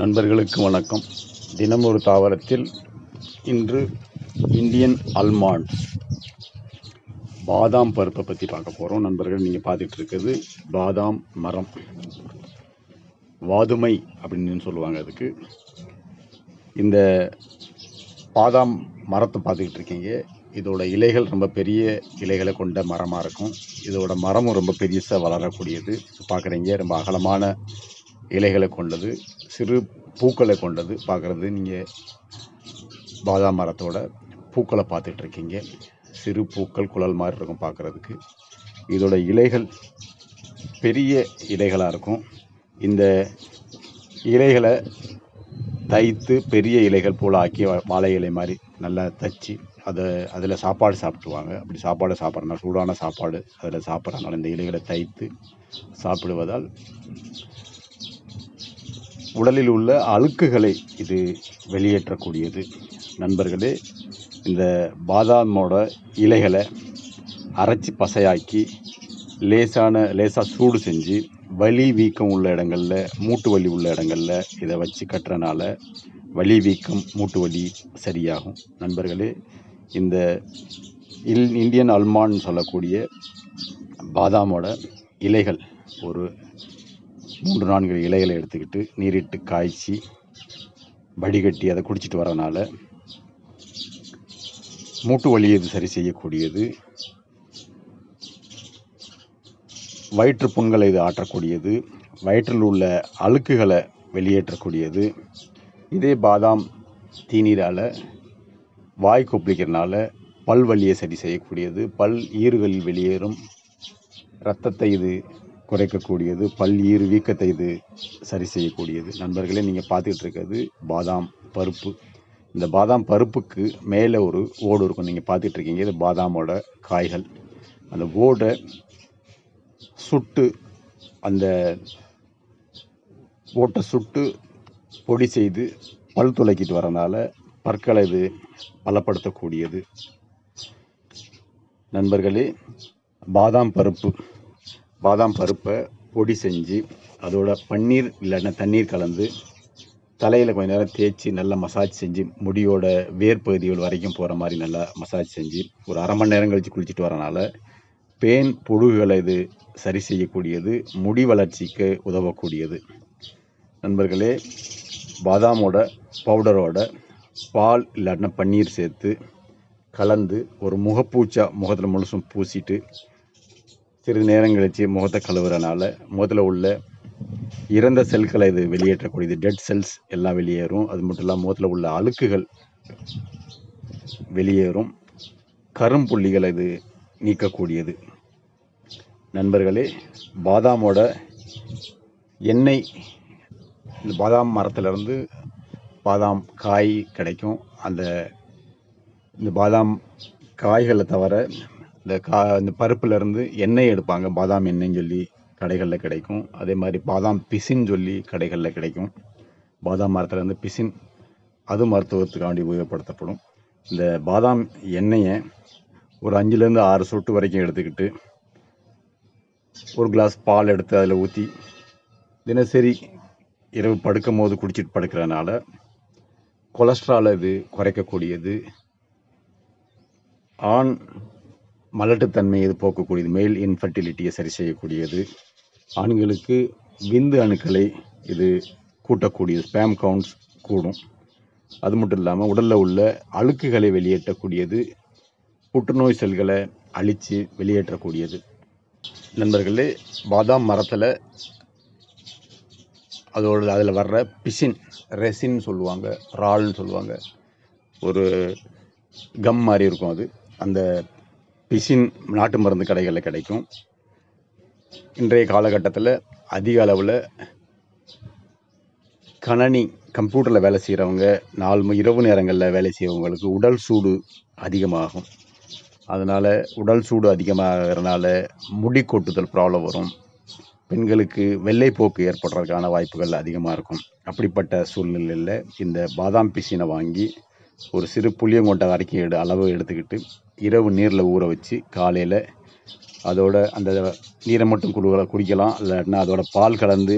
நண்பர்களுக்கு வணக்கம். தினமொரு தாவரத்தில் இன்று இந்தியன் அல்மாண்ட்ஸ் பாதாம் பருப்பை பற்றி பார்க்க போகிறோம் நண்பர்கள் நீங்கள் பார்த்துட்டு இருக்கிறது பாதாம் மரம். வாதுமை அப்படின்னு சொல்லுவாங்க அதுக்கு. இந்த பாதாம் மரத்தை பார்த்துக்கிட்டு இருக்கீங்க. இதோட இலைகள் ரொம்ப பெரிய இலைகளை கொண்ட மரமாக இருக்கும். இதோட மரமும் ரொம்ப பெருசாக வளரக்கூடியது. பார்க்குறீங்க. ரொம்ப அகலமான இலைகளை கொண்டது. சிறு பூக்களை கொண்டது பார்க்குறது. நீங்கள் பாதாம் மரத்தோட பூக்களை பார்த்துட்டு இருக்கீங்க சிறு பூக்கள் குழல் மாதிரி இருக்கும் பார்க்குறதுக்கு. இதோட இலைகள் பெரிய இலைகளாக இருக்கும். இந்த இலைகளை தைத்து பெரிய இலைகள் போல் ஆக்கி வாழை இலை மாதிரி நல்லா தச்சு அதை அதில் சாப்பாடு சாப்பிடுவாங்க அப்படி சாப்பாடு சாப்பிட்றனால சூடான சாப்பாடு அதில் சாப்பிட்றனால இந்த இலைகளை தைத்து சாப்பிடுவதால் உடலில் உள்ள அழுக்குகளை இது வெளியேற்றக்கூடியது. நண்பர்களே இந்த பாதாமோட இலைகளை அரைச்சி பசையாக்கி லேசான லேசாக சூடு செஞ்சு வலி வீக்கம் உள்ள இடங்களில் மூட்டு வலி உள்ள இடங்களில் இதை வச்சு கட்டுறனால வலி வீக்கம் மூட்டு வலி சரியாகும். நண்பர்களே இந்த இல் இந்தியன் அல்மான் சொல்லக்கூடிய பாதாமோட இலைகள் ஒரு மூன்று நான்கு இலைகளை எடுத்துக்கிட்டு நீரிட்டு காய்ச்சி வடிகட்டி அதை குடிச்சிட்டு வரனால மூட்டு வலியை இது சரி செய்யக்கூடியது. வயிற்று புண்களை இது ஆற்றக்கூடியது. வயிற்றில் உள்ள அழுக்குகளை வெளியேற்றக்கூடியது. இதே பாதாம் தீநீரால் வாய் கொப்பளிக்கிறனால பல் வலியை சரி செய்யக்கூடியது. பல் ஈறுகளில் வெளியேறும். இரத்தத்தை இது குறைக்கக்கூடியது பல் வீக்கத்தை இது சரி செய்யக்கூடியது. நண்பர்களே நீங்கள் பார்த்துக்கிட்டு இருக்கிறது பாதாம் பருப்பு. இந்த பாதாம் பருப்புக்கு மேலே ஒரு ஓடு இருக்கும். நீங்கள் பார்த்துட்டு இருக்கீங்க இது பாதாமோட காய்கள். அந்த ஓடை சுட்டு அந்த ஓட்டை சுட்டு பொடி செய்து பல் துளைக்கிட்டு வரனால பற்களை இது பலப்படுத்தக்கூடியது. நண்பர்களே பாதாம் பருப்பு. பாதாம் பருப்பை பொடி செஞ்சு அதோட பன்னீர் இல்லைன்னா தண்ணீர் கலந்து தலையில் கொஞ்ச நேரம் தேய்ச்சி நல்லா மசாஜ் செஞ்சு முடியோட வேர் பகுதிகள் வரைக்கும் போகிற மாதிரி நல்லா மசாஜ் செஞ்சு ஒரு அரை மணி நேரம் கழித்து குளிச்சுட்டு வரனால பேன் புழுகளை இது சரி செய்யக்கூடியது முடி வளர்ச்சிக்கு உதவக்கூடியது. நண்பர்களே பாதாமோட பவுடரோட பால் இல்லாட்டினா பன்னீர் சேர்த்து கலந்து ஒரு முகப்பூச்சா முகத்தில் முழுசும் பூசிட்டு சிறிது நேரம் கழிச்சு முகத்தை கழுவுறனால முகத்தில் உள்ள இறந்த செல்களை இது வெளியேற்றக்கூடியது. டெட் செல்ஸ் எல்லாம் வெளியேறும். அது மட்டும் இல்லாமல் முகத்தில் உள்ள அழுக்குகள் வெளியேறும். கரும்புள்ளிகளை இது நீக்கக்கூடியது. நண்பர்களே பாதாமோட எண்ணெய் இந்த பாதாம் மரத்துலேருந்து பாதாம் காய் கிடைக்கும். அந்த இந்த பாதாம் காய்களை தவிர இந்த கா இந்த பருப்புலேருந்து எண்ணெய் எடுப்பாங்க. பாதாம் எண்ணெய்ன்னு சொல்லி கடைகளில் கிடைக்கும். அதே மாதிரி பாதாம் பிசின் சொல்லி கடைகளில் கிடைக்கும். பாதாம் மரத்துலேருந்து பிசின் அது மருத்துவத்துக்காண்டி உபயோகப்படுத்தப்படும். இந்த பாதாம் எண்ணெயை ஒரு அஞ்சுலேருந்து ஆறு சொட்டு வரைக்கும் எடுத்துக்கிட்டு ஒரு கிளாஸ் பால் எடுத்து அதில் ஊற்றி தினசரி இரவு படுக்கும் போது குடிச்சிட்டு படுக்கிறனால கொலஸ்ட்ரால் இது குறைக்கக்கூடியது. ஆண் மலட்டுத்தன்மை இது போக்கக்கூடியது? மேல் இன்ஃபர்டிலிட்டியை சரி செய்யக்கூடியது. ஆண்களுக்கு விந்து அணுக்களை இது கூட்டக்கூடியது. ஸ்பேம் கவுண்ட்ஸ் கூடும். அது மட்டும் இல்லாமல் உடலில் உள்ள அழுக்குகளை வெளியேற்றக்கூடியது. புற்றுநோய் செல்களை அழித்து வெளியேற்றக்கூடியது. நண்பர்களே பாதாம் மரத்தில் அதோட அதில் வர்ற பிசின் ரெசின் சொல்லுவாங்க ரால்னு சொல்லுவாங்க. ஒரு கம் மாதிரி இருக்கும் அது. அந்த பிசின் நாட்டு மருந்து கடைகளில் கிடைக்கும். இன்றைய காலகட்டத்தில் அதிக அளவில் கணனி கம்ப்யூட்டரில் வேலை செய்கிறவங்க நாலு இரவு நேரங்களில் வேலை செய்கிறவங்களுக்கு உடல் சூடு அதிகமாகும். அதனால் உடல் சூடு அதிகமாகிறதுனால முடி கொட்டுதல் ப்ராப்ளம் வரும். பெண்களுக்கு வெள்ளைப்போக்கு ஏற்படுறதுக்கான வாய்ப்புகள் அதிகமாக இருக்கும். அப்படிப்பட்ட சூழ்நிலையில் இந்த பாதாம் பிசினை வாங்கி ஒரு சிறு புளியங்கொட்டை வரைக்கும் எடு அளவு எடுத்துக்கிட்டு இரவு நீரில் ஊற வச்சு காலையில் அதோட அந்த நீரை மட்டும் குடு குடிக்கலாம். இல்லைன்னா அதோட பால் கலந்து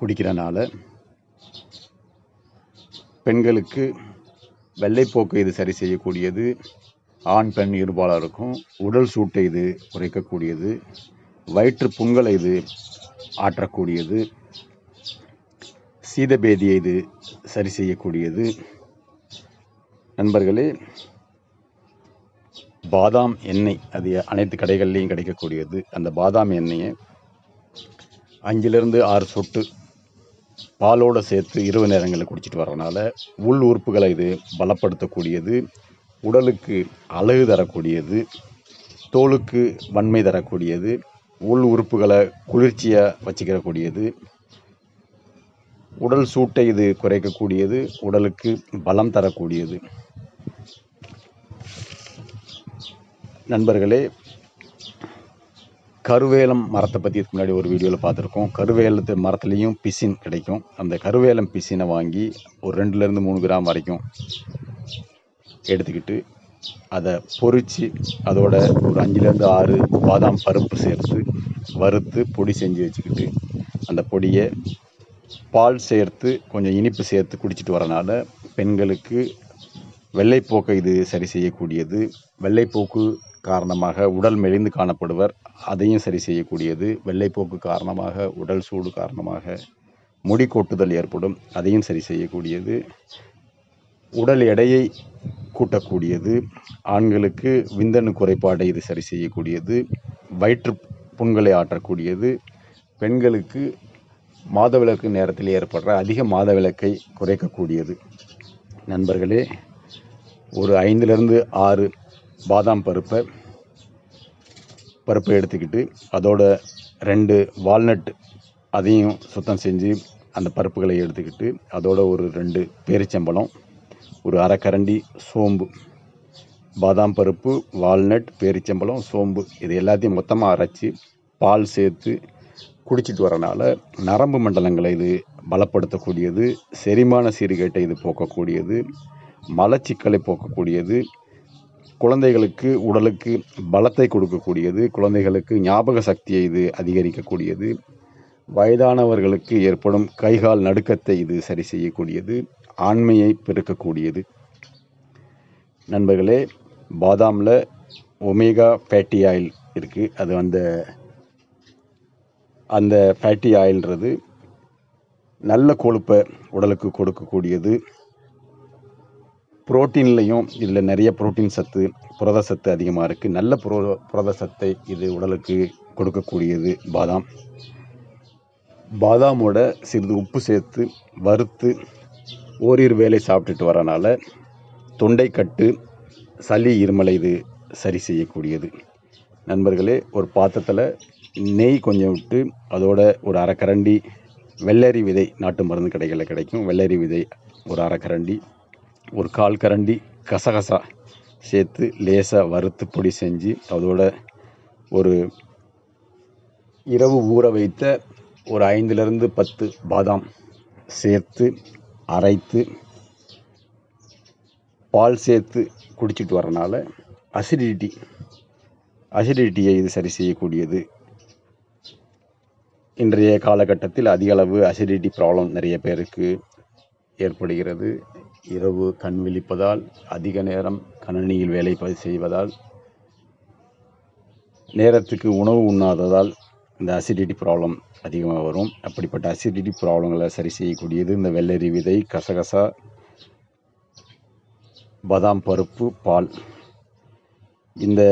குடிக்கிறனால பெண்களுக்கு வெள்ளைப்போக்கு இது சரி செய்யக்கூடியது. ஆண் பெண் இருபாலருக்கும் உடல் சூட்டை இது குறைக்கக்கூடியது. வயிற்று புண்களை இது ஆற்றக்கூடியது. சீதபேதியை இது சரி செய்யக்கூடியது. நண்பர்களே பாதாம் எண்ணெய் அது அனைத்து கடைகள்லையும் கிடைக்கக்கூடியது. அந்த பாதாம் எண்ணெயை அஞ்சிலிருந்து ஆறு சொட்டு பாலோடு சேர்த்து இரவு நேரங்களில் குடிச்சிட்டு வரனால உள் உறுப்புகளை இது பலப்படுத்தக்கூடியது. உடலுக்கு அழகு தரக்கூடியது. தோலுக்கு வன்மை தரக்கூடியது. உள் உறுப்புகளை குளிர்ச்சியாக வச்சுக்கிறக்கூடியது. உடல் சூட்டை இது குறைக்கக்கூடியது. உடலுக்கு பலம் தரக்கூடியது. நண்பர்களே கருவேலம் மரத்தை பற்றி இதுக்கு முன்னாடி ஒரு வீடியோவில் பார்த்துருக்கோம். கருவேலத்து மரத்துலேயும் பிசின் கிடைக்கும். அந்த கருவேலம் பிசினை வாங்கி ஒரு ரெண்டுலேருந்து மூணு கிராம் வரைக்கும் எடுத்துக்கிட்டு அதை பொறித்து அதோட ஒரு அஞ்சுலேருந்து ஆறு பாதாம் பருப்பு சேர்த்து வறுத்து பொடி செஞ்சு வச்சுக்கிட்டு அந்த பொடியை பால் சேர்த்து கொஞ்சம் இனிப்பு சேர்த்து குடிச்சிட்டு வரனால பெண்களுக்கு வெள்ளைப்போக்கை இது சரி செய்யக்கூடியது. வெள்ளைப்போக்கு காரணமாக உடல் மெலிந்து காணப்படுவர். அதையும் சரி செய்யக்கூடியது வெள்ளைப்போக்கு காரணமாக உடல் சூடு காரணமாக முடி கொட்டுதல் ஏற்படும். அதையும் சரி செய்யக்கூடியது. உடல் எடையை கூட்டக்கூடியது. ஆண்களுக்கு விந்தணு குறைபாடை இது சரி செய்யக்கூடியது. வயிற்று புண்களை ஆற்றக்கூடியது. பெண்களுக்கு மாதவிலக்கு நேரத்தில் ஏற்படுற அதிக மாதவிலக்கை குறைக்கக்கூடியது. நண்பர்களே ஒரு ஐந்துலேருந்து ஆறு பாதாம் பருப்பை பருப்பை எடுத்துக்கிட்டு அதோட ரெண்டு வால்நட் அதையும் சுத்தம் செஞ்சு அந்த பருப்புகளை எடுத்துக்கிட்டு அதோட ஒரு ரெண்டு பேரிச்சம்பழம் ஒரு அரைக்கரண்டி சோம்பு பாதாம் பருப்பு வால்நட் பேரிச்சம்பழம் சோம்பு இது எல்லாத்தையும் மொத்தமாக அரைச்சி பால் சேர்த்து குடிச்சிட்டு வரனால நரம்பு மண்டலங்களை இது பலப்படுத்தக்கூடியது செரிமான சீர்கேட்டை இது போக்கக்கூடியது மலச்சிக்கலை போக்கக்கூடியது குழந்தைகளுக்கு உடலுக்கு பலத்தை கொடுக்கக்கூடியது குழந்தைகளுக்கு ஞாபக சக்தியை இது அதிகரிக்கக்கூடியது வயதானவர்களுக்கு ஏற்படும் கைகால் நடுக்கத்தை இது சரி செய்யக்கூடியது ஆண்மையை பெருக்கக்கூடியது. நண்பர்களே பாதாமில் ஒமேகா ஃபேட்டி ஆயில் இருக்குது அது அந்த அந்த ஃபேட்டி ஆயில்ன்றது நல்ல கொழுப்பை உடலுக்கு கொடுக்கக்கூடியது. புரோட்டீன்லேயும் இதில் நிறைய புரோட்டீன் சத்து புரத சத்து அதிகமாக இருக்குது நல்ல புரோ புரத சத்தை இது உடலுக்கு கொடுக்கக்கூடியது பாதாம். பாதாமோட சிறிது உப்பு சேர்த்து வறுத்து ஓரிரு வேலை சாப்பிட்டுட்டு வரனால தொண்டைக்கட்டு சளி இருமலை இது சரி செய்யக்கூடியது. நண்பர்களே ஒரு பாத்திரத்தில் நெய் கொஞ்சம் விட்டு அதோட ஒரு அரைக்கரண்டி வெள்ளரி விதை நாட்டு மருந்து கடைகளில் கிடைக்கும். வெள்ளரி விதை ஒரு அரைக்கரண்டி ஒரு கால் கரண்டி கசகசா சேர்த்து லேசாக வறுத்து பொடி செஞ்சு அதோட ஒரு இரவு ஊற வைத்த ஒரு ஐந்துலேருந்து பத்து பாதாம் சேர்த்து அரைத்து பால் சேர்த்து குடிச்சிட்டு வரனால அசிடிட்டி அசிடிட்டியை இது சரி செய்யக்கூடியது. இன்றைய காலகட்டத்தில் அதிக அளவு அசிடிட்டி ப்ராப்ளம் நிறைய பேருக்கு ஏற்படுகிறது. இரவு கண் விழிப்பதால் அதிக நேரம் கணினியில் வேலை செய்வதால் நேரத்துக்கு உணவு உண்ணாததால் இந்த அசிடிட்டி ப்ராப்ளம் அதிகமாக வரும். அப்படிப்பட்ட அசிடிட்டி ப்ராப்ளங்களை சரி செய்யக்கூடியது இந்த வெள்ளரி விதை கசகசா பாதாம் பருப்பு பால். இந்த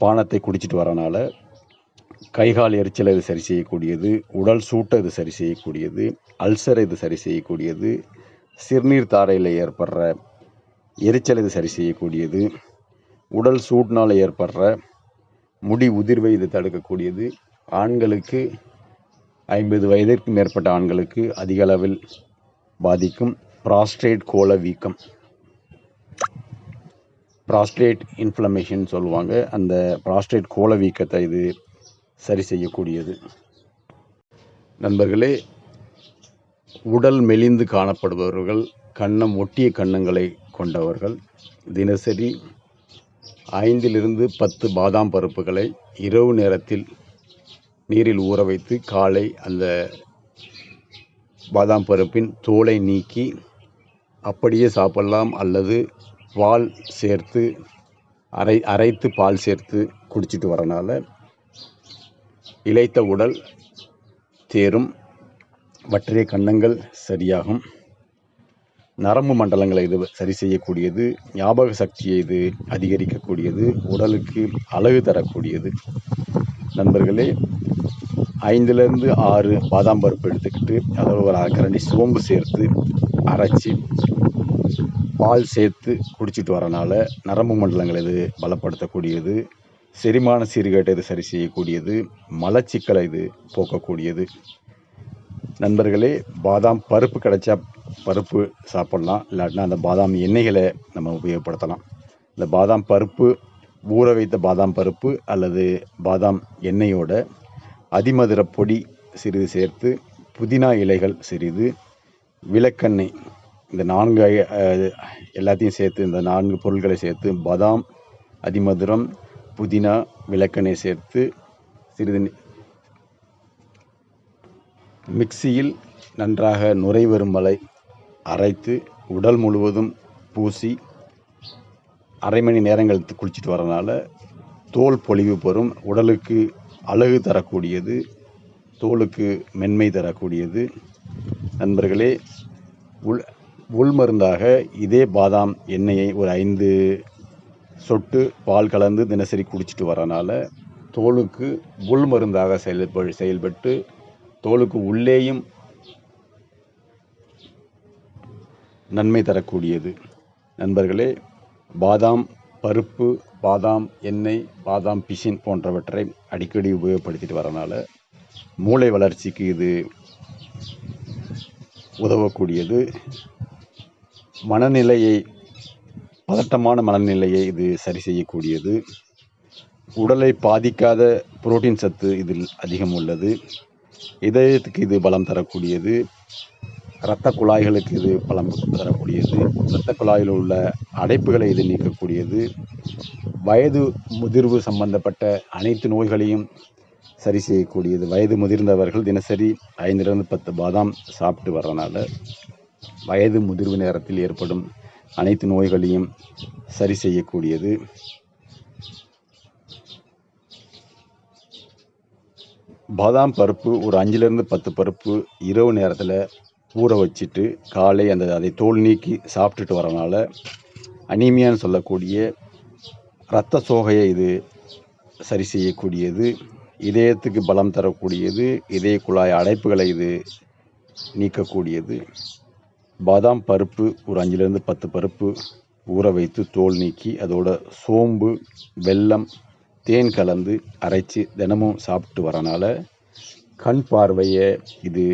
பானத்தை குடிச்சிட்டு வரனால கைகால் எரிச்சலை இது சரி செய்யக்கூடியது உடல் சூட்டை இது சரி செய்யக்கூடியது அல்சரை இது சரி செய்யக்கூடியது சிறுநீர் தாரையில் ஏற்படுற எரிச்சல் இது சரி செய்யக்கூடியது. உடல் சூட்டினால் ஏற்படுற முடி உதிர்வை இது தடுக்கக்கூடியது. ஆண்களுக்கு ஐம்பது வயதிற்கு மேற்பட்ட ஆண்களுக்கு அதிக அளவில் பாதிக்கும் ப்ராஸ்ட்ரேட் கோல வீக்கம். ப்ராஸ்ட்ரேட் இன்ஃப்ளமேஷன் சொல்லுவாங்க. அந்த ப்ராஸ்ட்ரேட் கோல வீக்கத்தை இது சரி செய்யக்கூடியது. நண்பர்களே உடல் மெலிந்து காணப்படுபவர்கள் கன்னம் ஒட்டிய கன்னங்களை கொண்டவர்கள். தினசரி ஐந்திலிருந்து பத்து பாதாம் பருப்புகளை இரவு நேரத்தில் நீரில் ஊற வைத்து காலை அந்த பாதாம் பருப்பின் தோலை நீக்கி அப்படியே சாப்பிடலாம் அல்லது பால் சேர்த்து அரை அரைத்து பால் சேர்த்து குடிச்சிட்டு வரனால இளைத்த உடல் தேரும். வற்றிய கன்னங்கள் சரியாகும். நரம்பு மண்டலங்களை இது சரி செய்யக்கூடியது ஞாபக சக்தியை இது அதிகரிக்கக்கூடியது உடலுக்கு அழகு தரக்கூடியது. நண்பர்களே ஐந்துலேருந்து ஆறு பாதாம் பருப்பு எடுத்துக்கிட்டு அதோட ஒரு அரைக்கரண்டி சோம்பு சேர்த்து அரைச்சி பால் சேர்த்து குடிச்சிட்டு வரனால நரம்பு மண்டலங்களை இது பலப்படுத்தக்கூடியது. செரிமான சீர்கேட்டை இது சரி செய்யக்கூடியது. மலச்சிக்கலை இது போக்கக்கூடியது. நண்பர்களே பாதாம் பருப்பு கிடைச்சா பருப்பு சாப்பிட்லாம். இல்லாட்டினா அந்த பாதாம் எண்ணெய்களை நம்ம உபயோகப்படுத்தலாம். இந்த பாதாம் பருப்பு ஊற வைத்த பாதாம் பருப்பு அல்லது பாதாம் எண்ணெயோட அதிமதுர பொடி சிறிது சேர்த்து புதினா இலைகள் சிறிது விளக்கெண்ணெய் இந்த நான்கு எல்லாத்தையும் சேர்த்து இந்த நான்கு பொருட்களை சேர்த்து பாதாம் அதிமதுரம் புதினா விளக்கெண்ணெய் சேர்த்து சிறிது மிக்சியில் நன்றாக நுரை வரும் வரை அரைத்து உடல் முழுவதும் பூசி அரை மணி நேரங்கள் குளிச்சுட்டு வரனால தோல் பொலிவு பெறும். உடலுக்கு அழகு தரக்கூடியது. தோலுக்கு மென்மை தரக்கூடியது. நண்பர்களே உள் உள்மருந்தாக இதே பாதாம் எண்ணெயை ஒரு ஐந்து சொட்டு பால் கலந்து தினசரி குடிச்சிட்டு வரனால தோலுக்கு உள்மருந்தாக செயல்ப செயல்பட்டு தோலுக்கு உள்ளேயும் நன்மை தரக்கூடியது. நண்பர்களே பாதாம் பருப்பு பாதாம் எண்ணெய் பாதாம் பிசின் போன்றவற்றை அடிக்கடி உபயோகப்படுத்திட்டு வரனால மூளை வளர்ச்சிக்கு இது உதவக்கூடியது. மனநிலையை பதட்டமான மனநிலையை இது சரி செய்யக்கூடியது. உடலை பாதிக்காத புரோட்டீன் சத்து இதில் அதிகம் உள்ளது. இதயத்துக்கு இது பலம் தரக்கூடியது. இரத்த குழாய்களுக்கு இது பலம் தரக்கூடியது. இரத்த குழாயில் உள்ள அடைப்புகளை இது நீக்கக்கூடியது. வயது முதிர்வு சம்பந்தப்பட்ட அனைத்து நோய்களையும் சரி செய்யக்கூடியது. வயது முதிர்ந்தவர்கள் தினசரி ஐந்திலிருந்து பத்து பாதாம் சாப்பிட்டு வர்றதுனால வயது முதிர்வு நேரத்தில் ஏற்படும் அனைத்து நோய்களையும் சரி செய்யக்கூடியது. பாதாம் பருப்பு ஒரு அஞ்சுலேருந்து பத்து பருப்பு இரவு நேரத்தில் ஊற வச்சுட்டு காலை அந்த அதை தோல் நீக்கி சாப்பிட்டுட்டு வரனால அனீமியான்னு சொல்லக்கூடிய இரத்த சோகையை இது சரி செய்யக்கூடியது இதயத்துக்கு பலம் தரக்கூடியது இதய குழாய் அடைப்புகளை இது நீக்கக்கூடியது. பாதாம் பருப்பு ஒரு அஞ்சுலேருந்து பத்து பருப்பு ஊற வைத்து தோல் நீக்கி அதோட சோம்பு வெல்லம் தேன் கலந்து அரைச்சி தினமும் சாப்பிட்டு வரனால கண் பார்வையை இது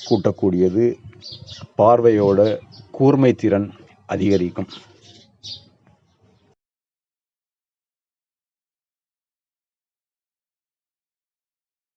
கூட்டக்கூடியது. பார்வையோட கூர்மை திறன் அதிகரிக்கும்.